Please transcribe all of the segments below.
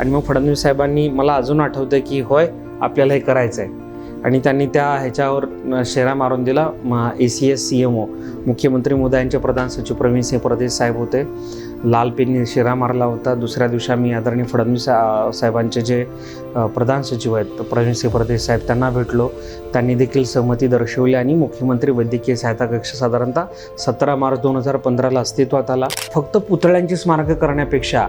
आणि मग फडणवीस साहेबांनी मला अजून आठवतं की होय आपल्याला हे करायचं आहे आणि त्यांनी त्या ह्याच्यावर शेरा मारून दिला A C S C M O मुख्यमंत्री मोदयांचे प्रधान सचिव प्रवीण सिंह परदेश साहेब होते. लाल पेनने शेरा मारला होता. दुसऱ्या दिवशी आम्ही आदरणीय फडणवीस साहेबांचे जे प्रधान सचिव आहेत प्रवीण सिंह परदेश साहेब त्यांना भेटलो. त्यांनी देखील सहमती दर्शवली आणि मुख्यमंत्री वैद्यकीय सहायता कक्ष साधारणतः सतरा मार्च दोन हजार पंधराला अस्तित्वात आला. फक्त पुतळ्यांची स्मारकं करण्यापेक्षा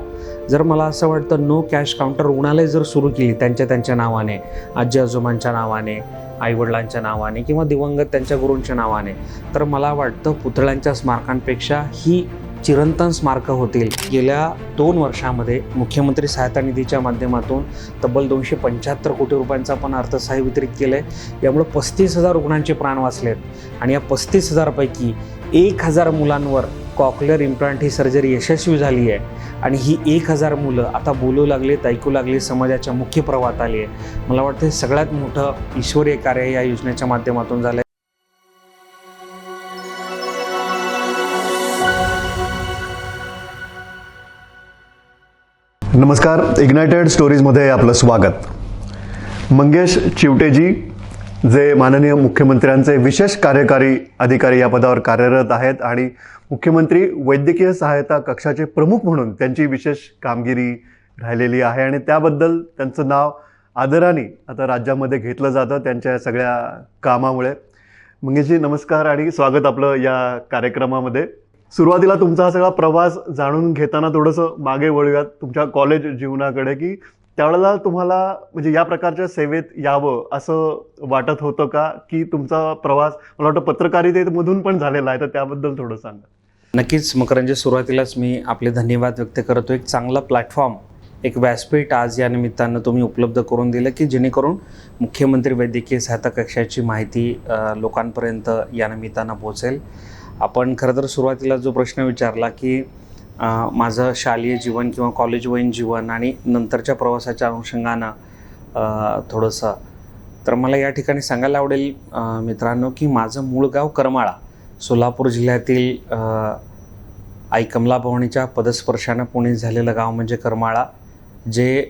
जर मला असं वाटतं नो कॅश काउंटर रुग्णालय जर सुरू केली त्यांच्या त्यांच्या नावाने आजी आजोबांच्या नावाने आईवडिलांच्या नावाने किंवा दिवंगत त्यांच्या गुरूंच्या नावाने तर मला वाटतं पुतळ्यांच्या स्मारकांपेक्षा ही चिरंतन स्मारकं होतील. गेल्या दोन वर्षामध्ये मुख्यमंत्री सहायता निधीच्या माध्यमातून तब्बल दोनशे पंच्याहत्तर कोटी रुपयांचा आपण अर्थसहाय्य वितरित केलं आहे यामुळे पस्तीस हजार रुग्णांचे प्राण वाचलेत. आणि या पस्तीस हजारपैकी एक हजार मुलांवर कॉक्युलर इम्प्लांट ही सर्जरी यशस्वी झाली आहे. आणि ही एक हजार मुलं आता बोलू लागलीत ऐकू लागली समाजाच्या मुख्य प्रवाहात आली आहे. मला वाटतं सगळ्यात मोठं ईश्वरीय कार्य या योजनेच्या माध्यमातून झालं नमस्कार. इग्नायटेड स्टोरीजमध्ये आपलं स्वागत. मंगेश चिवटेजी जे माननीय मुख्यमंत्र्यांचे विशेष कार्यकारी अधिकारी या पदावर कार्यरत आहेत आणि मुख्यमंत्री वैद्यकीय सहायता कक्षाचे प्रमुख म्हणून त्यांची विशेष कामगिरी राहिलेली आहे आणि त्याबद्दल त्यांचं नाव आदराने आता राज्यामध्ये घेतलं जातं त्यांच्या सगळ्या कामामुळे. मंगेशजी नमस्कार आणि स्वागत आपलं या कार्यक्रमामध्ये. सुरुवातीला तुमचा हा सगळा प्रवास जाणून घेताना थोडंसं मागे वळूयात. तुमच्या कॉलेज जीवनाकडे की त्यावेळेला तुम्हाला म्हणजे या प्रकारच्या सेवेत यावं असं वाटत होतं का? की तुमचा प्रवास मला वाटतं पत्रकारितेमधून पण झालेला आहे तर त्याबद्दल थोडं सांगा. नक्कीच मकरंजी सुरुवातीलाच मी आपले धन्यवाद व्यक्त करतो. एक चांगला प्लॅटफॉर्म एक व्यासपीठ आज या निमित्तानं तुम्ही उपलब्ध करून दिलं की जेणेकरून मुख्यमंत्री वैद्यकीय सहायता कक्षाची माहिती लोकांपर्यंत या निमित्तानं पोहोचेल. आपण खरं तर सुरुवातीला जो प्रश्न विचारला की माझं शालेय जीवन किंवा कॉलेजवयीन जीवन आणि नंतरच्या प्रवासाच्या अनुषंगानं थोडंसं. तर मला या ठिकाणी सांगायला आवडेल मित्रांनो की माझं मूळ गाव करमाळा सोलापूर जिल्ह्यातील आई कमला भवानीच्या पदस्पर्शानं पुणे झालेलं गाव म्हणजे करमाळा जे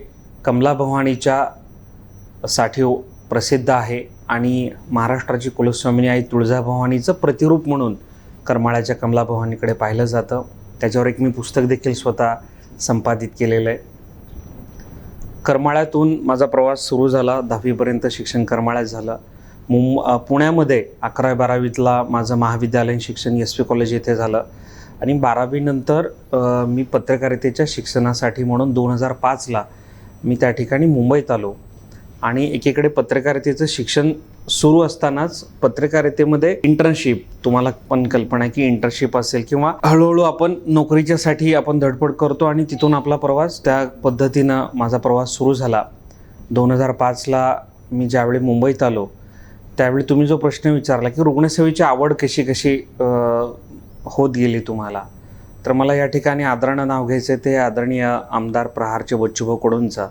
कमला भवानीच्या साठी प्रसिद्ध आहे आणि महाराष्ट्राची कुलस्वामिनी आई तुळजाभवानीचं प्रतिरूप म्हणून करमाळ्याच्या कमला भवानीकडे पाहिलं जातं. त्याच्यावर एक मी पुस्तक देखील स्वतः संपादित केलेलं आहे. करमाळ्यातून माझा प्रवास सुरू झाला. दहावीपर्यंत शिक्षण करमाळ्यात झालं. मुंब पुण्यामध्ये अकरावी बारावीतला माझं महाविद्यालयीन शिक्षण एस पी कॉलेज येथे झालं. आणि बारावीनंतर मी पत्रकारितेच्या शिक्षणासाठी म्हणून दोन हजार पाचला मी त्या ठिकाणी मुंबईत आलो. आणि एकीकडे पत्रकारितेचं शिक्षण सुरू असतानाच पत्रकारितेमध्ये इंटर्नशिप तुम्हाला पण कल्पना आहे की इंटर्नशिप असेल किंवा हळूहळू आपण नोकरीच्यासाठी आपण धडपड करतो आणि तिथून आपला प्रवास त्या पद्धतीनं माझा प्रवास सुरू झाला. दोन हजार पाचला मी ज्यावेळी मुंबईत आलो त्यावेळी तुम्ही जो प्रश्न विचारला की रुग्णसेवेची आवड कशी कशी होत गेली तुम्हाला? तर मला या ठिकाणी आदरणं नाव घ्यायचं आहे ते आदरणीय आमदार प्रहारचे बच्चूभाऊ कडूंचं.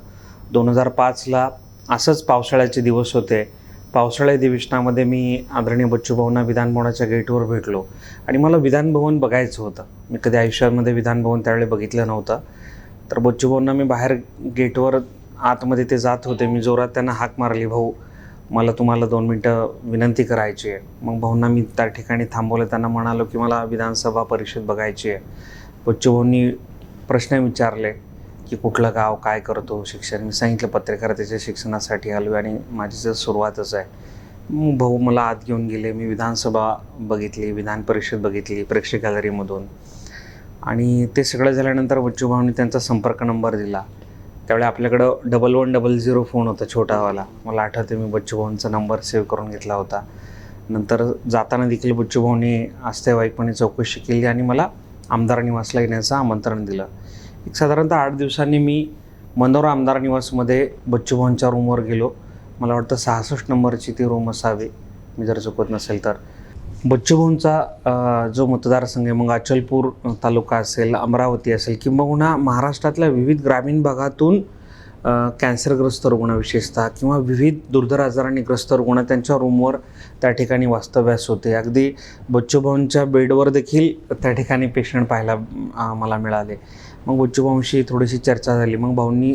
दोन हजार पाचला असंच पावसाळ्याचे दिवस होते. पावसाळ्या अधिवेशनामध्ये मी आदरणीय बच्चूभाऊंना विधानभवनाच्या गेटवर भेटलो. आणि मला विधानभवन बघायचं होतं. मी कधी आयुष्यामध्ये विधानभवन त्यावेळी बघितलं नव्हतं. तर बच्चूभाऊंना मी बाहेर गेटवर आतमध्ये ते जात होते. मी जोरात त्यांना हाक मारली भाऊ मला तुम्हाला दोन मिनटं विनंती करायची आहे. मग भाऊंना मी त्या ठिकाणी थांबवलं. त्यांना म्हणालो की मला विधानसभा परिषद बघायची आहे. बच्चूभाऊंनी प्रश्न विचारले की कुठलं गाव काय करतो शिक्षण. मी सांगितलं पत्रकारितेच्या शिक्षणासाठी आलो आणि माझी जर सुरुवातच आहे. मग भाऊ मला आत घेऊन गेले. मी विधानसभा बघितली विधान परिषद बघितली प्रेक्षक गॅलरीमधून. आणि ते सगळं झाल्यानंतर बच्चूभाऊंनी त्यांचा संपर्क नंबर दिला. त्यावेळी आपल्याकडं double one double zero phone होता छोटावाला मला आठवते मी बच्चूभाऊंचा नंबर सेव्ह करून घेतला होता. नंतर जाताना देखील बच्चूभाऊंनी आस्थेवाईकपणे चौकशी केली आणि मला आमदार निवासला येण्याचं आमंत्रण दिलं. एक साधारणतः आठ दिवसांनी मी मनोरा आमदार निवासमध्ये बच्चूभाऊंच्या रूमवर गेलो. मला वाटतं सहासष्ट नंबरची ती रूम असावी मी जर चुकत नसेल तर. बच्चूभाऊंचा जो मतदारसंघ आहे मग अचलपूर तालुका असेल अमरावती असेल किंबहुना महाराष्ट्रातल्या विविध ग्रामीण भागातून कॅन्सरग्रस्त रुग्ण विशेषतः किंवा विविध दुर्धर आजारांनी ग्रस्त रुग्ण त्यांच्या रूमवर त्या ठिकाणी वास्तव्यास होते. अगदी बच्चूभाऊंच्या बेडवर देखील त्या ठिकाणी पेशंट पाहायला मला मिळाले. मग बच्चू थोडीशी चर्चा झाली. मग भाऊंनी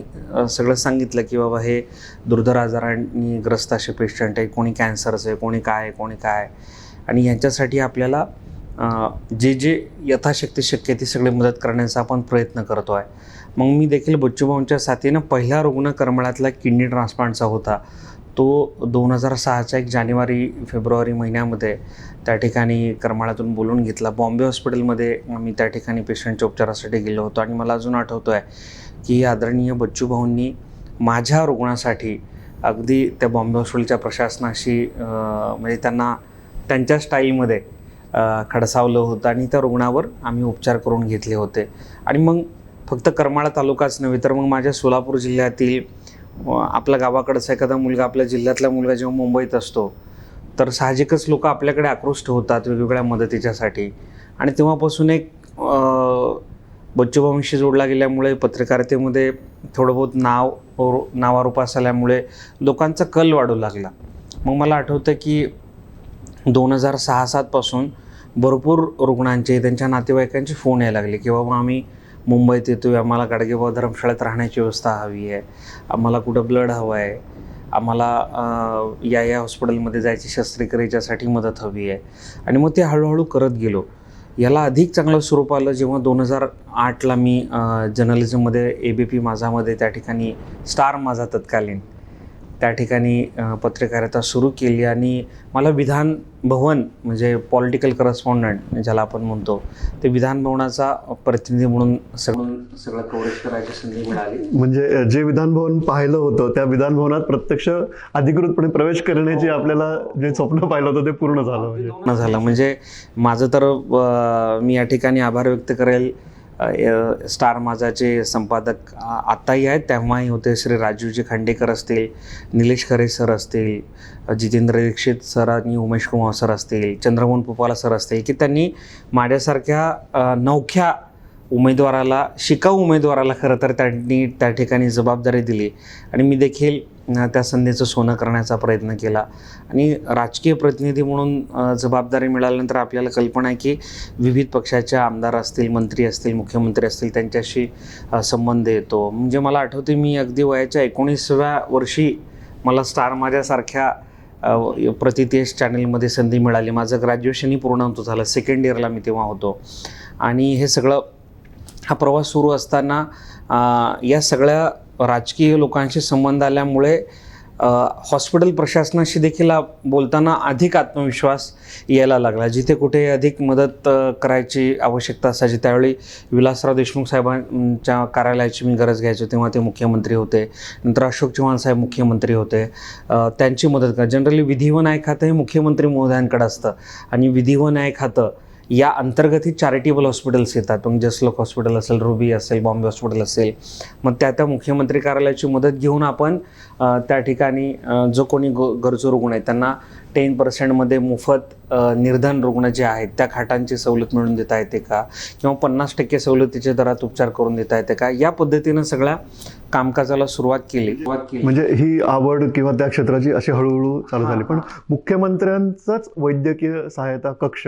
सगळं सांगितलं की बाबा हे दुर्धर आजारांनी ग्रस्त असे पेशंट आहे. कोणी कॅन्सरचं आहे कोणी काय आहे कोणी काय आणि यांच्यासाठी आपल्याला जे जे यथाशक्ती शक्य आहे ती सगळी मदत करण्याचा आपण प्रयत्न करतो आहे मग मी देखील बच्चूभाऊंच्या साथीनं पहिला रुग्ण करमळातला किडनी ट्रान्सप्लांटचा होता. तो दोन हजार सहाचा एक जानेवारी फेब्रुवारी महिन्यामध्ये त्या ठिकाणी करमाळ्यातून बोलून घेतला. बॉम्बे हॉस्पिटलमध्ये मी त्या ठिकाणी पेशंटच्या उपचारासाठी गेलो होतो आणि मला अजून आठवतो आहे की आदरणीय बच्चू भाऊंनी माझ्या रुग्णासाठी अगदी त्या बॉम्बे हॉस्पिटलच्या प्रशासनाशी म्हणजे त्यांना त्यांच्या स्टाईलमध्ये खडसावलं होतं आणि त्या रुग्णावर आम्ही उपचार करून घेतले होते. आणि मग फक्त करमाळा तालुकाच नव्हे तर मग माझ्या सोलापूर जिल्ह्यातील आपल्या गावाकडचा एखादा मुलगा आपल्या जिल्ह्यातला मुलगा जेव्हा मुंबईत असतो तर साहजिकच लोक आपल्याकडे आकृष्ट होतात वेगवेगळ्या मदतीच्यासाठी. आणि तेव्हापासून एक अं, बच्चूभाऊंशी जोडला गेल्यामुळे पत्रकारितेमध्ये थोडं बहुत नाव और नावारूपास आल्यामुळे लोकांचा कल वाढू लागला. मग मला आठवतं की दोन हजार सहा सातपासून भरपूर रुग्णांचे त्यांच्या नातेवाईकांचे फोन यायला लागले की बाबा आम्ही मुंबईत येतो आहे आम्हाला गाडगेबाव धर्मशाळेत राहण्याची व्यवस्था हवी आहे. आम्हाला कुठं ब्लड हवं आहे आम्हाला या या हॉस्पिटलमध्ये जायची शस्त्रक्रियेच्यासाठी मदत हवी आहे. आणि मग ते हळूहळू करत गेलो. याला अधिक चांगलं स्वरूप आलं जेव्हा दोन हजार आठला मी जर्नलिझममध्ये ए बी पी माझामध्ये त्या ठिकाणी स्टार माझा तत्कालीन. त्या ठिकाणी पत्रकारिता सुरू केली आणि मला विधान भवन म्हणजे पॉलिटिकल करस्पॉन्डंट ज्याला आपण म्हणतो ते विधान भवनाचा प्रतिनिधी म्हणून सगळं सगळं कव्हरेज करायची संधी मिळाली. म्हणजे जे विधान भवन पाहिलं होतं त्या विधान भवनात प्रत्यक्ष अधिकृतपणे प्रवेश करण्याची आपल्याला जे स्वप्न पाहिलं होतं ते पूर्ण झालं म्हणजे. पूर्ण झालं. म्हणजे माझं तर मी या ठिकाणी आभार व्यक्त करेल. स्टार माझाचे संपादक आत्ताही आहेत. तेव्हाही होते श्री राजीवजी खांडेकर असतील निलेश खरे सर असतील जितेंद्र दीक्षित सर आणि उमेश कुमार सर असतील चंद्रमोहन पुपाला सर असतील की त्यांनी माझ्यासारख्या नवख्या उमेदवाराला शिकाऊ उमेदवाराला खरं तर त्यांनी त्या ठिकाणी जबाबदारी दिली. आणि मी देखील त्या संधीचं सोनं करण्याचा प्रयत्न केला. आणि राजकीय प्रतिनिधी म्हणून जबाबदारी मिळाल्यानंतर आपल्याला कल्पना आहे की विविध पक्षाचे आमदार असतील मंत्री असतील मुख्यमंत्री असतील त्यांच्याशी संबंध येतो. म्हणजे मला आठवते मी अगदी वयाच्या एकोणीसाव्या वर्षी मला स्टार माझ्यासारख्या प्रतितेश प्रतितेज चॅनलमध्ये संधी मिळाली. माझं ग्रॅज्युएशनही पूर्ण होतं झालं सेकंड इयरला मी तेव्हा होतो. आणि हे सगळं हा प्रवास सुरू असताना या सगळ्या राजकीय लोकांशी संबंध आल्यामुळे हॉस्पिटल प्रशासनाशी देखील बोलताना अधिक आत्मविश्वास यायला लागला. जिथे कुठे अधिक मदत करायची आवश्यकता असायची त्यावेळी विलासराव देशमुख साहेबांच्या कार्यालयाची मी गरज घ्यायचो तेव्हा ते मुख्यमंत्री होते. नंतर अशोक चव्हाण साहेब मुख्यमंत्री होते. त्यांची मदत करा जनरली विधी व न्याय खातं हे मुख्यमंत्री महोदयांकडे असतं. आणि विधी व न्याय खातं या अंतर्गत ही चॅरिटेबल हॉस्पिटल्स येतात. मग जसलोक हॉस्पिटल असेल रुबी असेल बॉम्बे हॉस्पिटल असेल मग त्या त्या मुख्यमंत्री कार्यालयाची मदत घेऊन आपण त्या ठिकाणी जो कोणी ग गरजू रुग्ण आहेत त्यांना टेन पर्सेंटमध्ये मोफत निर्धन रुग्ण जे आहेत त्या खाटांची सवलत मिळून देता येते का? किंवा पन्नास टक्के सवलतीच्या दरात उपचार करून देता येते का? या पद्धतीनं सगळ्या कामकाजाला सुरुवात केली. म्हणजे ही आवड किंवा त्या क्षेत्राची अशी हळूहळू चालू झाली. पण मुख्यमंत्र्यांचाच वैद्यकीय सहायता कक्ष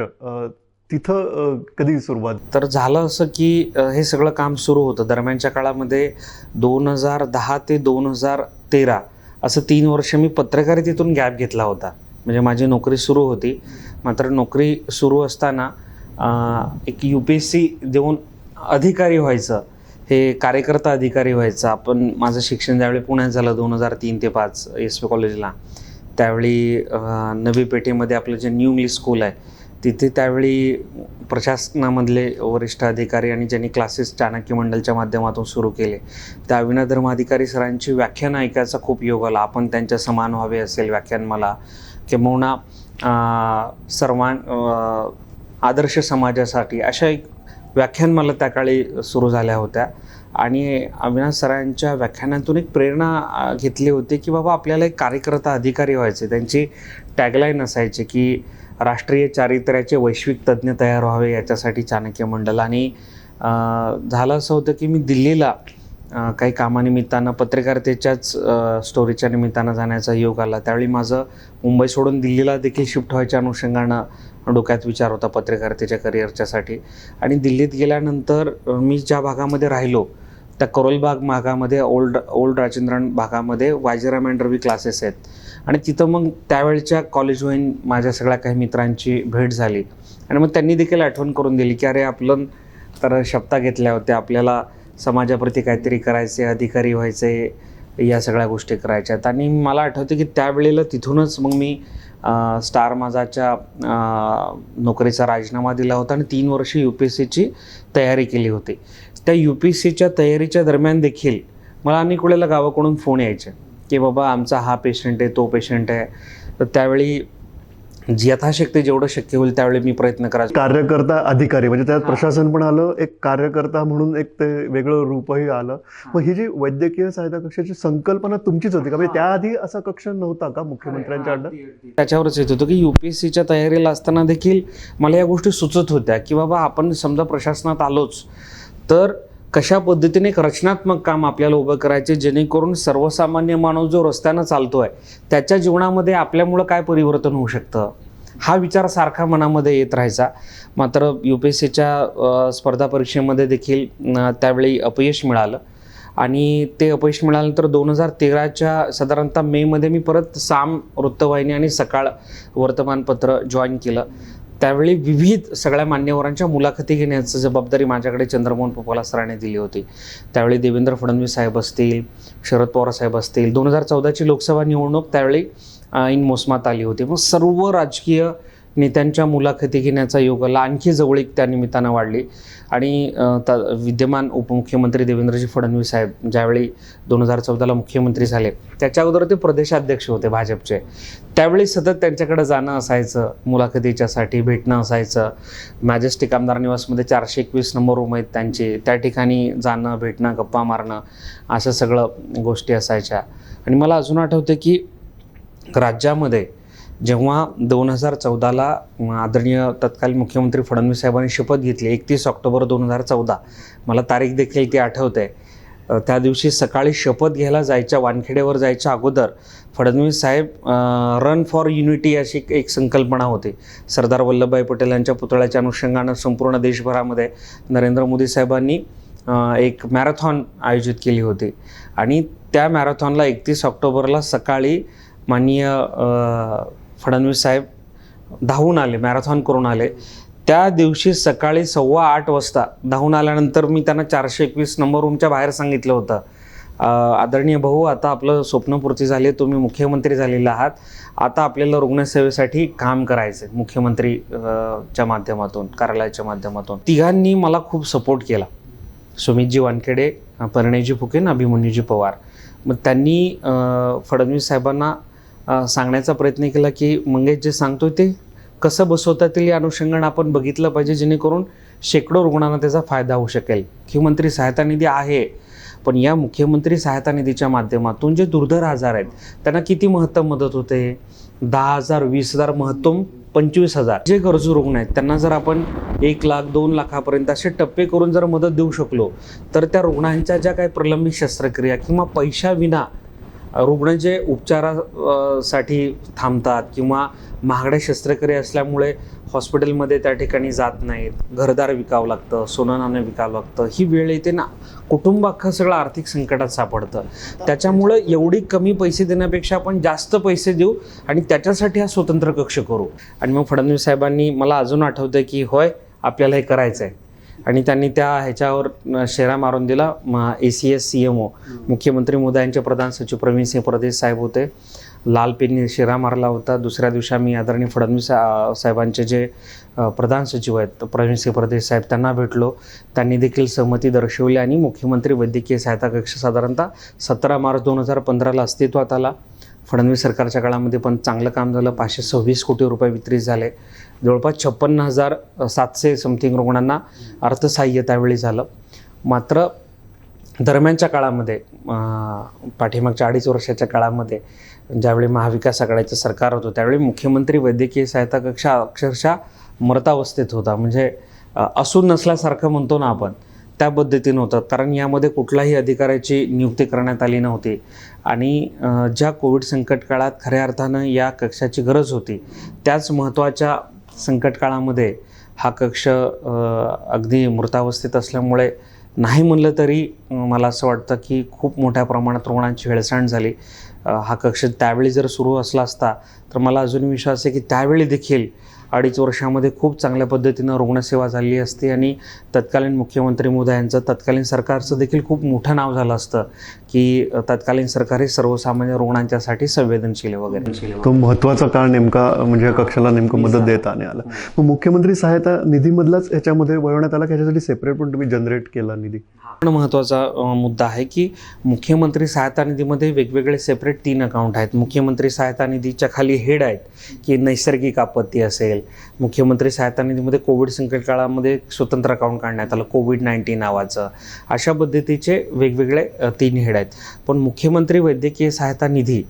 तिथं कधी सुरुवात? तर झालं असं की हे सगळं काम सुरू होतं. दरम्यानच्या काळामध्ये दोन हजार दहा ते दोन हजार तेरा असं तीन वर्ष मी पत्रकारितेतून गॅप घेतला होता. म्हणजे माझी नोकरी सुरू होती. मात्र नोकरी सुरू असताना एक यू पी एस सी देऊन अधिकारी व्हायचं हे कार्यकर्ता अधिकारी व्हायचं. आपण माझं शिक्षण ज्यावेळी पुण्यात झालं दोन हजार तीन ते पाच एस पी कॉलेजला त्यावेळी नवी पेठेमध्ये आपलं जे न्यू इंग्लिश स्कूल आहे तिथे त्यावेळी प्रशासनामधले वरिष्ठ अधिकारी आणि ज्यांनी क्लासेस चाणक्य मंडलच्या माध्यमातून सुरू केले त्या विनाधर्माधिकारी सरांची व्याख्यानं ऐकायचा खूप योग आला. आपण त्यांच्या समान व्हावे असेल व्याख्यान मला. किंबहुना सर्वां आदर्श समाजासाठी अशा एक व्याख्यान मला त्या काळी सुरू झाल्या होत्या. आणि अविनाश सरांच्या व्याख्यानातून एक प्रेरणा घेतली होती की बाबा आपल्याला एक कार्यकर्ता अधिकारी व्हायचे. त्यांची टॅगलाईन असायची की राष्ट्रीय चारित्र्याचे वैश्विक तज्ज्ञ तयार व्हावे याच्यासाठी चाणक्य मंडळ आणि झालं असं होतं की मी दिल्लीला काही कामानिमित्तानं पत्रकारितेच्याच स्टोरीच्या निमित्तानं जाण्याचा योग आला. त्यावेळी माझं मुंबई सोडून दिल्लीला देखील शिफ्ट व्हायच्या अनुषंगानं डोक्यात विचार होता पत्रकारितेच्या करिअरच्यासाठी. आणि दिल्लीत गेल्यानंतर मी ज्या भागामध्ये राहिलो त्या करोलबाग भागामध्ये ओल्ड ओल्ड राजेंद्रन भागामध्ये वायझराम अँड रवी क्लासेस आहेत. आणि तिथं मग त्यावेळच्या कॉलेज होईन माझ्या सगळ्या काही मित्रांची भेट झाली. आणि मग त्यांनी देखील आठवण करून दिली की अरे आपलं तर शपथा घेतल्या होत्या. आपल्याला समाजाप्रती काहीतरी करायचे अधिकारी व्हायचे या सगळ्या गोष्टी करायच्या आहेत आणि मला आठवते की त्यावेळेला तिथूनच मग मी स्टार माझाच्या नोकरीचा राजीनामा दिला होता आणि तीन वर्ष यू पी एस सीची तयारी केली होती. त्या यू पी एस सीच्या तयारीच्या दरम्यान देखील मला अनेक वेळेला गावाकडून फोन यायचे. की बाबा आमचा हा पेशंट आहे तो पेशंट आहे. तर त्यावेळी यथाशक्ती जेवढं शक्य होईल त्यावेळी मी प्रयत्न करायचो. कार्यकर्ता अधिकारी म्हणजे त्यात. प्रशासन पण आलं एक कार्यकर्ता म्हणून एक ते वेगळं रूपही आलं. मग ही जी वैद्यकीय सहायता कक्षाची संकल्पना तुमचीच होती का? म्हणजे त्याआधी असा कक्ष नव्हता का मुख्यमंत्र्यांच्या अंडर त्याच्यावरच येत होतं की यू पी एस सीच्या तयारीला असताना देखील मला या गोष्टी सुचत होत्या की बाबा आपण समजा प्रशासनात आलोच तर कशा पद्धतीने एक रचनात्मक काम आपल्याला उभं करायचे जेणेकरून सर्वसामान्य माणूस जो रस्त्यानं चालतो आहे त्याच्या जीवनामध्ये आपल्यामुळं काय परिवर्तन होऊ शकतं? हा विचार सारखा मनामध्ये येत राहायचा. मात्र यू पी एस सीच्या स्पर्धा परीक्षेमध्ये देखील त्यावेळी अपयश मिळालं. आणि ते अपयश मिळाल्यानंतर दोन हजार तेराच्या साधारणतः मेमध्ये मी परत साम वृत्तवाहिनी आणि सकाळ वर्तमानपत्र जॉईन केलं. त्यावेळी विविध सगळ्या मान्यवरांच्या मुलाखती घेण्याची जबाबदारी माझ्याकडे चंद्रमोहन पोपाला सरांनी दिली होती. त्यावेळी देवेंद्र फडणवीस साहेब असतील शरद पवार साहेब असतील दोन हजार चौदाची लोकसभा निवडणूक त्यावेळी ऐन मोसमात आली होती. मग सर्व राजकीय नेत्यांच्या मुलाखती घेण्याचा योग आला. आणखी जवळीक त्या निमित्तानं वाढली. आणि त विद्यमान उपमुख्यमंत्री देवेंद्रजी फडणवीस साहेब ज्यावेळी दोन हजार चौदाला मुख्यमंत्री झाले त्याच्या अगोदर ते प्रदेशाध्यक्ष होते भाजपचे. त्यावेळी सतत त्यांच्याकडे जाणं असायचं मुलाखतीच्यासाठी भेटणं असायचं. मॅजेस्टिक आमदार निवासमध्ये चारशे एकवीस नंबर रूम आहेत त्यांचे. त्या ठिकाणी जाणं भेटणं गप्पा मारणं असं सगळं गोष्टी असायच्या. आणि मला अजून आठवतं की राज्यामध्ये जेव्हा दोन हजार चौदाला आदरणीय तत्कालीन मुख्यमंत्री फडणवीस साहेबांनी शपथ घेतली एकतीस ऑक्टोबर दोन हजार चौदा. मला तारीख देखील ती आठवते. त्या दिवशी सकाळी शपथ घ्यायला जायच्या वानखेडेवर जायच्या अगोदर फडणवीस साहेब रन फॉर युनिटी अशी एक- संकल्पना होती. सरदार वल्लभभाई पटेल यांच्या पुतळ्याच्या अनुषंगानं संपूर्ण देशभरामध्ये नरेंद्र मोदी साहेबांनी एक मॅरेथॉन आयोजित केली होती. आणि त्या मॅरेथॉनला एकतीस ऑक्टोबरला सकाळी माननीय फडणवीस साहेब धावून आले मॅरेथॉन करून आले. त्या दिवशी सकाळी सव्वा आठ वाजता धावून आल्यानंतर मी त्यांना चारशे एकवीस नंबर रूमच्या बाहेर सांगितलं होतं. आदरणीय भाऊ आता आपलं स्वप्नपूर्ती झाली तुम्ही मुख्यमंत्री झालेला आहात. आता आपल्याला रुग्णसेवेसाठी काम करायचं आहे मुख्यमंत्री च्या माध्यमातून कार्यालयाच्या माध्यमातून. तिघांनी मला खूप सपोर्ट केला. सुमितजी वानखेडे परिणयजी फुकेन अभिमन्यूजी पवार. मग त्यांनी फडणवीस साहेबांना सांगण्याचा प्रयत्न केला की मंगेश जे सांगतोय ते कसं बसवता येईल या अनुषंगाने आपण बघितलं पाहिजे जेणेकरून शेकडो रुग्णांना त्याचा फायदा होऊ शकेल. मुख्यमंत्री सहायता निधी आहे पण या मुख्यमंत्री सहायता निधीच्या माध्यमातून जे दुर्धर आजार आहेत त्यांना किती महत्तम मदत होते? दहा हजार वीस हजार महत्तम पंचवीस हजार. जे गरजू रुग्ण आहेत त्यांना जर आपण एक लाख दोन लाखापर्यंत असे टप्पे करून जर मदत देऊ शकलो तर त्या रुग्णांच्या ज्या काही प्रलंबित शस्त्रक्रिया किंवा पैशाविना रुग्ण जे उपचारासाठी थांबतात किंवा महागड्या शस्त्रक्रिया असल्यामुळे हॉस्पिटलमध्ये त्या ठिकाणी जात नाहीत घरदार विकावं लागतं सोनं नाणं विकावं लागतं. ही वेळ येते ना कुटुंब अख्खं सगळं आर्थिक संकटात सापडतं. त्याच्यामुळं एवढी कमी पैसे देण्यापेक्षा आपण जास्त पैसे देऊ आणि त्याच्यासाठी हा स्वतंत्र कक्ष करू. आणि मग फडणवीस साहेबांनी मला अजून आठवतं की होय आपल्याला हे करायचं आहे आणि त्यांनी त्या ह्याच्यावर शेरा मारून दिला. A C S C M O मुख्यमंत्री मोदयांचे प्रधान सचिव प्रवीण सिंह प्रदेश साहेब होते. लाल पेनी शेरा मारला होता. दुसऱ्या दिवशी आम्ही आदरणीय फडणवीस साहेबांचे जे प्रधान सचिव आहेत प्रवीण सिंह प्रदेश साहेब त्यांना भेटलो. त्यांनी देखील सहमती दर्शवली आणि मुख्यमंत्री वैद्यकीय सहायता कक्ष साधारणतः सतरा मार्च दोन हजार पंधराला अस्तित्वात आला. फडणवीस सरकारच्या काळामध्ये पण चांगलं काम झालं. पाचशे सव्वीस कोटी रुपये वितरित झाले. जवळपास छप्पन्न हजार सातशे समथिंग रुग्णांना अर्थसहाय्य त्यावेळी झालं. मात्र दरम्यानच्या काळामध्ये पाठीमागच्या अडीच वर्षाच्या काळामध्ये ज्यावेळी महाविकास आघाडीचं सरकार होतं त्यावेळी मुख्यमंत्री वैद्यकीय सहायता कक्षा अक्षरशः मृतावस्थेत होता. म्हणजे असून नसल्यासारखं म्हणतो ना आपण त्या पद्धतीनं होतं. कारण यामध्ये कुठलाही अधिकाऱ्याची नियुक्ती करण्यात आली नव्हती. आणि ज्या कोविड संकट काळात खऱ्या अर्थानं या कक्षाची गरज होती त्याच महत्त्वाच्या संकट काळामध्ये हा कक्ष अगदी मृतावस्थेत असल्यामुळे नाही म्हणलं तरी मला असं वाटतं की खूप मोठ्या प्रमाणात रुग्णांची हेळसांड झाली. हा कक्ष त्यावेळी जर सुरू असला असता तर मला अजून विश्वास आहे की त्यावेळी देखील अडीच वर्षामध्ये खूप चांगल्या पद्धतीनं रुग्णसेवा झाली असती आणि तत्कालीन मुख्यमंत्री मोदयांचं तत्कालीन सरकारचं देखील खूप मोठं नाव झालं असतं की तत्कालीन सरकार हे सर्वसामान्य रुग्णांच्यासाठी संवेदनशील आहे वगैरे. तो महत्त्वाचा काळ नेमका म्हणजे कक्षाला नेमकं मदत देता नाही आलं. मग मुख्यमंत्री सहायता निधीमधलाच ह्याच्यामध्ये वळवण्यात आला की ह्याच्यासाठी सेपरेट पण तुम्ही जनरेट केला निधी? पण महत्त्वाचा मुद्दा आहे की मुख्यमंत्री सहायता निधीमध्ये वेगवेगळे सेपरेट तीन अकाउंट आहेत. मुख्यमंत्री सहायता निधीच्या खाली हेड आहेत की नैसर्गिक आपत्ती असेल मुख्यमंत्री सहायता निधीमध्ये कोविड संकट काळामध्ये स्वतंत्र अकाउंट काढण्यात आलं कोविड नाईन्टीन नावाचं. अशा पद्धतीचे वेगवेगळे तीन हेड आहेत. पण मुख्यमंत्री वैद्यकीय सहायता निधी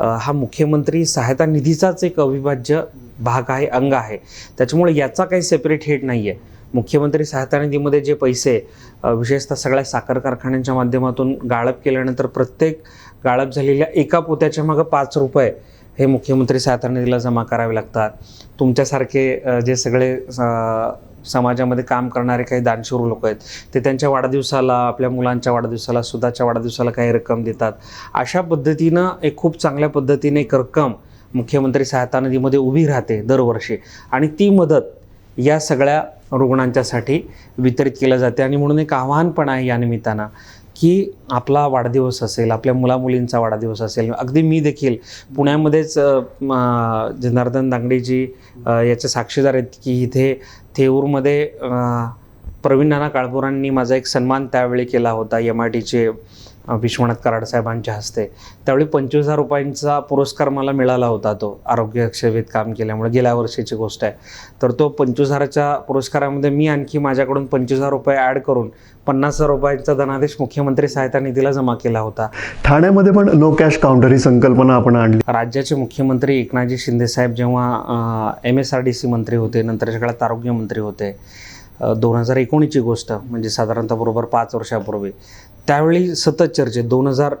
हा मुख्यमंत्री सहायता निधीचाच एक अविभाज्य भाग आहे अंग आहे. त्याच्यामुळे याचा काही सेपरेट हेड नाही आहे मुख्यमंत्री सहायता निधीमध्ये जे पैसे विशेषतः सगळ्या साखर कारखान्यांच्या माध्यमातून गाळप केल्यानंतर प्रत्येक गाळप झालेल्या एका पोत्याच्या मागं पाच रुपये हे मुख्यमंत्री सहायता निधीला जमा करावे लागतात. तुमच्यासारखे जे सगळे समाजामध्ये काम करणारे काही दानशूर लोक आहेत ते त्यांच्या वाढदिवसाला आपल्या मुलांच्या वाढदिवसाला सुद्धाच्या वाढदिवसाला काही रक्कम देतात. अशा पद्धतीनं एक खूप चांगल्या पद्धतीने एक रक्कम मुख्यमंत्री सहायता निधीमध्ये उभी राहते दरवर्षी. आणि ती मदत या सगळ्या रुग्णांच्यासाठी वितरित केलं जाते. आणि म्हणून एक आव्हान पण आहे या निमित्तानं. की आपला वाढदिवस असेल आपल्या मुलामुलींचा वाढदिवस असेल अगदी मी देखील पुण्यामध्येच जनार्दन दांगडेजी याचे साक्षीदार आहेत की इथे थेऊरमध्ये अ, प्रवीण नाना माझा एक सन्मान त्यावेळी केला होता एम आय टीचे विश्वनाथ कराड साहेबांच्या हस्ते. त्यावेळी पंचवीस हजार रुपयांचा पुरस्कार मला मिळाला होता तो आरोग्य सेवेत काम केल्यामुळे गेल्या वर्षीची गोष्ट आहे. तर तो पंचवीस हजाराच्या पुरस्कारामध्ये मी आणखी माझ्याकडून पंचवीस हजार रुपये ॲड करून पन्नास हजार रुपयांचा धनादेश मुख्यमंत्री सहायता निधीला जमा केला होता. ठाण्यामध्ये पण नो कॅश काउंटर ही संकल्पना आपण आणली. राज्याचे मुख्यमंत्री एकनाथजी शिंदेसाहेब जेव्हा M S R D C मंत्री होते नंतरच्या काळात आरोग्यमंत्री होते. दोन हजार एकोणीसची गोष्ट म्हणजे साधारणतः बरोबर पाच वर्षापूर्वी. त्यावेळी सतत चर्चेत दोन हजार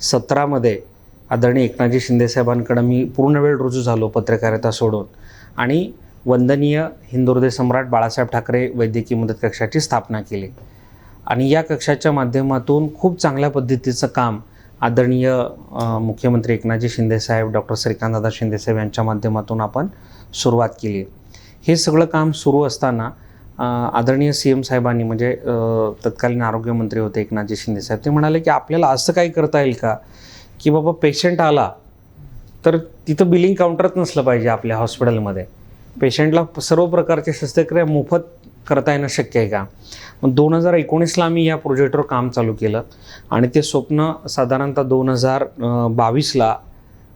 सतरामध्ये आदरणीय एकनाथजी शिंदेसाहेबांकडं मी पूर्ण वेळ रुजू झालो पत्रकारिता सोडून. आणि वंदनीय हिंदुहृदय सम्राट बाळासाहेब ठाकरे वैद्यकीय मदत कक्षाची स्थापना केली. आणि या कक्षाच्या माध्यमातून खूप चांगल्या पद्धतीचं काम आदरणीय मुख्यमंत्री एकनाथजी शिंदेसाहेब डॉक्टर श्रीकांतदादा शिंदेसाहेब यांच्या माध्यमातून आपण सुरुवात केली. हे सगळं काम सुरू असताना आदरणीय सी एम साहेबांनी म्हणजे तत्कालीन आरोग्यमंत्री होते एकनाथजी शिंदेसाहेब ते म्हणाले की आपल्याला असं काही करता येईल का? की बाबा पेशंट आला तर तिथं बिलिंग काउंटरच नसलं पाहिजे आपल्या हॉस्पिटलमध्ये पेशंटला सर्व प्रकारच्या शस्त्रक्रिया मोफत करता येणं शक्य आहे का? मग दोन हजार एकोणीसला आम्ही या प्रोजेक्टवर काम चालू केलं आणि ते स्वप्न साधारणतः दोन हजार बावीसला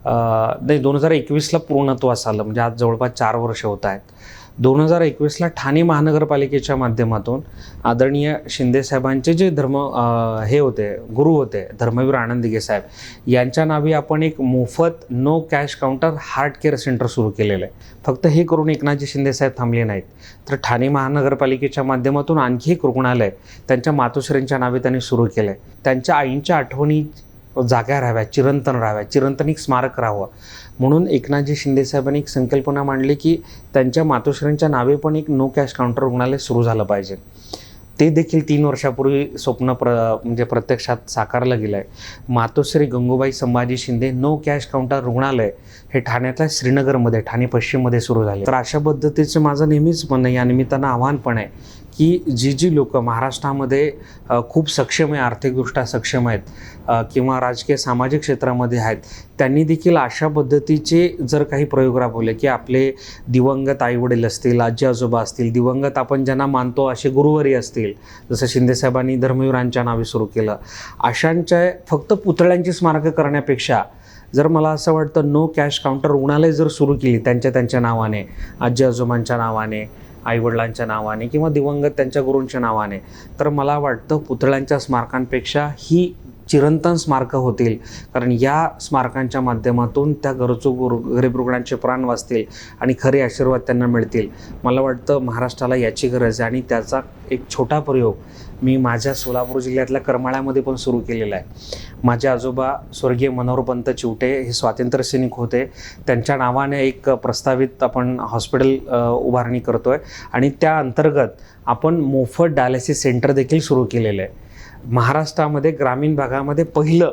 नाही दोन हजार एकवीसला पूर्णत्वास आलं. म्हणजे आज जवळपास चार वर्ष होत आहेत. दोन हजार एकवीसला ठाणे महानगरपालिकेच्या माध्यमातून आदरणीय शिंदेसाहेबांचे जे धर्म हे होते गुरु होते धर्मवीर आनंद साहेब यांच्या नावे आपण एक मोफत no cash counter heart care centre सुरू केलेलं आहे. फक्त हे करून एकनाथजी शिंदेसाहेब थांबले नाहीत. तर ठाणे महानगरपालिकेच्या माध्यमातून आणखी एक रुग्णालय त्यांच्या मातोश्रींच्या नावे त्यांनी सुरू केलं आहे त्यांच्या आईंच्या आठवणी जाग्या राहाव्या चिरंतन राहाव्या चिरंतन एक स्मारक राहावं. म्हणून एकनाथजी शिंदेसाहेबांनी एक संकल्पना मांडली की त्यांच्या मातोश्रींच्या नावे पण एक नो कॅश काउंटर रुग्णालय सुरू झालं पाहिजे. ते देखील तीन वर्षापूर्वी स्वप्न प्र म्हणजे प्रत्यक्षात साकारलं गेलं आहे Matoshri Gangubai Sambhaji Shinde no cash counter रुग्णालय हे ठाण्यातल्या श्रीनगरमध्ये ठाणे पश्चिममध्ये सुरू झाले. तर अशा पद्धतीचं माझं नेहमीच म्हणणं या निमित्तानं आव्हान पण आहे की जी जी लोक महाराष्ट्रामध्ये खूप सक्षम आहे आर्थिकदृष्ट्या सक्षम आहेत किंवा राजकीय सामाजिक क्षेत्रामध्ये आहेत त्यांनी देखील अशा पद्धतीचे जर काही प्रयोग राबवले की आपले दिवंगत आईवडील असतील आजी आजोबा असतील दिवंगत आपण ज्यांना मानतो असे गुरुवारी असतील जसं शिंदेसाहेबांनी धर्मवीरांच्या नावे सुरू केलं अशांच्या फक्त पुतळ्यांची स्मारकं करण्यापेक्षा जर मला असं वाटतं नो कॅश काउंटर रुग्णालय जर सुरू केली त्यांच्या त्यांच्या नावाने आजी आजोबांच्या नावाने आईवडिलांच्या नावाने किंवा दिवंगत त्यांच्या गुरूंच्या नावाने. तर मला वाटतं पुतळ्यांच्या स्मारकांपेक्षा ही चिरंतन स्मारकं होतील. कारण या स्मारकांच्या माध्यमातून त्या गरजू गुरु गरीब रुग्णांचे प्राण वाचतील आणि खरे आशीर्वाद त्यांना मिळतील. मला वाटतं महाराष्ट्राला याची गरज आहे आणि त्याचा एक छोटा प्रयोग मी माझ्या सोलापूर जिल्ह्यातल्या करमाळ्यामध्ये पण सुरू केलेला आहे. माझे आजोबा स्वर्गीय मनोहरपंत चिवटे हे स्वातंत्र्यसैनिक होते. त्यांच्या नावाने एक प्रस्तावित आपण हॉस्पिटल उभारणी करतो आहे आणि त्या अंतर्गत आपण मोफत डायलिसिस सेंटर देखील सुरू केलेलं आहे. महाराष्ट्रामध्ये ग्रामीण भागामध्ये पहिलं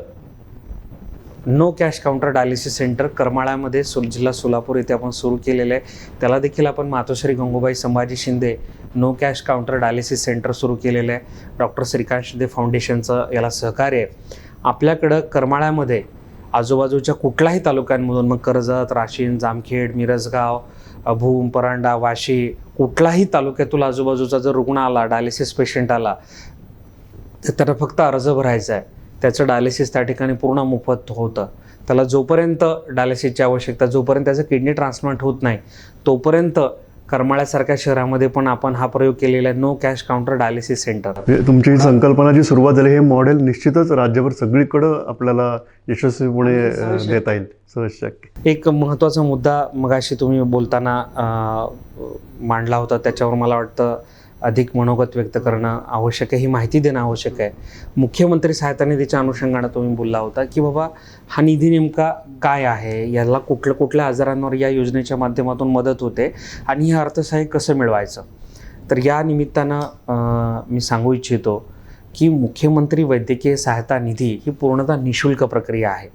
no cash counter dialysis centre करमाळ्यामध्ये सो जिल्हा सोलापूर येथे आपण सुरू केलेलं आहे. त्याला देखील आपण Matoshri Gangubai Sambhaji Shinde no cash counter dialysis centre सुरू केलेलं आहे. डॉक्टर श्रीकांत शिंदे फाउंडेशनचं याला सहकार्य आहे. आपल्याकडं करमाळ्यामध्ये आजूबाजूच्या कुठल्याही तालुक्यांमधून मग कर्जत राशीन जामखेड मिरजगाव भूम परांडा वाशी कुठलाही तालुक्यातून आजूबाजूचा जर रुग्ण आला डायलिसिस पेशंट आला तर त्याला फक्त अर्ज भरायचा आहे. त्याचं डायलिसिस त्या ठिकाणी पूर्ण मोफत होतं. त्याला जोपर्यंत डायलिसिसची आवश्यकता जोपर्यंत त्याचं किडनी ट्रान्सप्लांट होत नाही तोपर्यंत करमाळ्यासारख्या शहरामध्ये पण आपण हा प्रयोग केलेला आहे. No cash counter dialysis centre तुमची ही. संकल्पना जी सुरुवात झाली हे मॉडेल निश्चितच राज्यभर सगळीकडं आपल्याला यशस्वीपणे देता येईल. एक महत्त्वाचा मुद्दा मगाशी तुम्ही बोलताना मांडला होता. त्याच्यावर मला वाटतं अधिक मनोगत व्यक्त करणं आवश्यक आहे ही माहिती देणं आवश्यक आहे. मुख्यमंत्री सहायता निधीच्या अनुषंगानं तुम्ही बोलला होता की बाबा हा निधी नेमका काय आहे? याला कुठल्या कुठल्या आजारांवर या योजनेच्या माध्यमातून मदत होते? आणि हे अर्थसहाय्य कसं मिळवायचं? तर या निमित्तानं मी सांगू इच्छितो की मुख्यमंत्री वैद्यकीय सहायता निधी ही पूर्णतः निशुल्क प्रक्रिया आहे.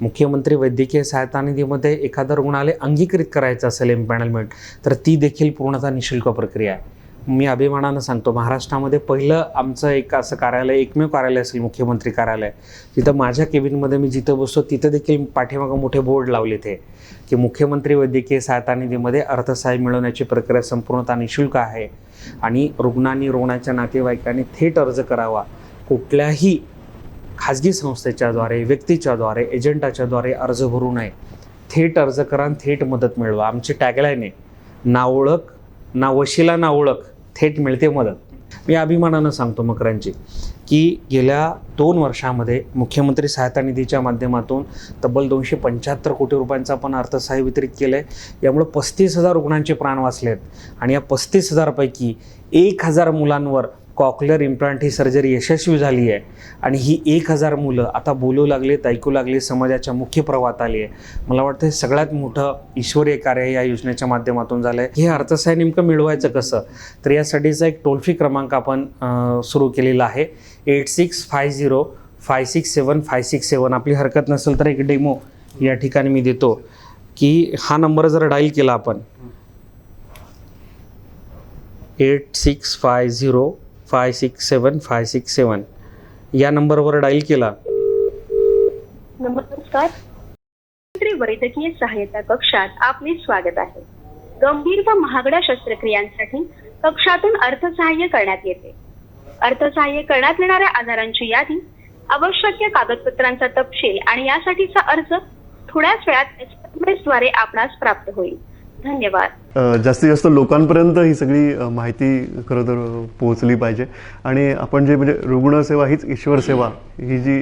मुख्यमंत्री वैद्यकीय सहायता निधीमध्ये एखादं रुग्णालय अंगीकृत करायचं असेल एम्पॅनलमेंट तर ती देखील पूर्णतः निशुल्क प्रक्रिया आहे. मी अभिमानानं सांगतो महाराष्ट्रामध्ये पहिलं आमचं एक असं कार्यालय एकमेव कार्यालय असेल मुख्यमंत्री कार्यालय. तिथं माझ्या केबिनमध्ये मी जिथं बसतो तिथं देखील पाठीमागं मोठे बोर्ड लावले ते की मुख्यमंत्री वैद्यकीय सहायता निधीमध्ये अर्थसहाय्य मिळवण्याची प्रक्रिया संपूर्णतः निशुल्क आहे. आणि रुग्णांनी रुग्णाच्या नातेवाईकांनी थेट अर्ज करावा. कुठल्याही खाजगी संस्थेच्याद्वारे व्यक्तीच्याद्वारे एजंटाच्याद्वारे अर्ज भरू नये. थेट अर्ज करा थेट मदत मिळवा. आमची टॅगलाईन आहे ना ओळख ना वशिला ना ओळख. थेट मिळते मदत. मी अभिमानानं सांगतो मकरांची की गेल्या दोन वर्षामध्ये मुख्यमंत्री सहायता निधीच्या माध्यमातून तब्बल दोनशे पंच्याहत्तर कोटी रुपयांचा आपण अर्थसहाय्य वितरित केलं आहे यामुळं पस्तीस हजार रुग्णांचे प्राण वाचले आहेत आणि या पस्तीस हजारपैकी एक हजार मुलांवर कॉकलर इम्प्लांट ही सर्जरी यशस्वी झाली आहे. आणि ही एक हजार मुलं आता बोलू लागलेत ऐकू लागले समाजाच्या मुख्य प्रवाहात आली आहे. मला वाटतं हे सगळ्यात मोठं ईश्वरीय कार्य या योजनेच्या माध्यमातून झालं आहे हे अर्थसहाय्य नेमकं मिळवायचं कसं? तर यासाठीचा एक टोल फ्री क्रमांक आपण सुरू केलेला आहे. Eight six five zero five six seven five six seven. आपली हरकत नसेल तर एक डेमो या ठिकाणी मी देतो. की हा नंबर जर डाईल केला आपण eight six five zero five six seven five six seven. या नंबरवर डाईल केला. नमस्कार. वैद्यकीय सहायता कक्षात आपले स्वागत आहे. गंभीर व महागड्या शस्त्रक्रियांसाठी कक्षातून अर्थसहाय्य करण्यात येते. अर्थसहाय्य करण्यात येणाऱ्या आजारांची यादी आवश्यक कागदपत्रांचा तपशील आणि यासाठीचा अर्ज थोड्याच वेळात एसद्वारे आपणास प्राप्त होईल. धन्यवाद. जास्तीत जास्त लोकांपर्यंत ही सगळी माहिती खरं तर पोहोचली पाहिजे. आणि आपण जे म्हणजे रुग्णसेवा हीच ईश्वर सेवा ही जी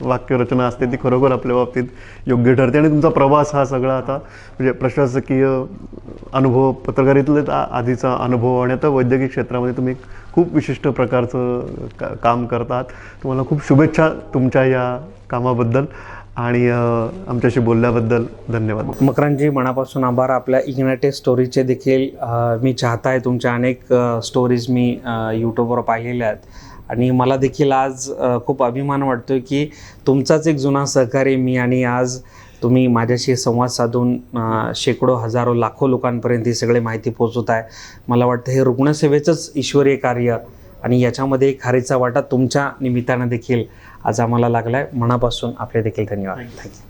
वाक्यरचना असते ती खरोखर आपल्या बाबतीत योग्य ठरते. आणि तुमचा प्रवास हा सगळा आता म्हणजे प्रशासकीय अनुभव पत्रकारितले आधीचा अनुभव आणि आता वैद्यकीय क्षेत्रामध्ये तुम्ही खूप विशिष्ट प्रकारचं का काम करतात. तुम्हाला खूप शुभेच्छा तुमच्या या कामाबद्दल. आणि आमच्याशी बोलल्याबद्दल धन्यवाद. मकरांजी मनापासून आभार. आपल्या इग्नाटे स्टोरीचे देखील मी चाहता आहे तुमच्या अनेक स्टोरीज मी यूट्यूबवर पाहिलेल्या आहेत. आणि मला देखील आज खूप अभिमान वाटतो की तुमचाच एक जुना सहकारी मी आणि आज तुम्ही माझ्याशी संवाद साधून शेकडो हजारो लाखो लोकांपर्यंत ही सगळी माहिती पोचवत आहे मला वाटतं हे रुग्णसेवेचंच ईश्वरीय कार्य आणि याच्यामध्ये खारीचा वाटा तुमच्या निमित्तानं देखील आज आम्हाला लागला आहे मनापासून आपले देखील धन्यवाद. थँक्यू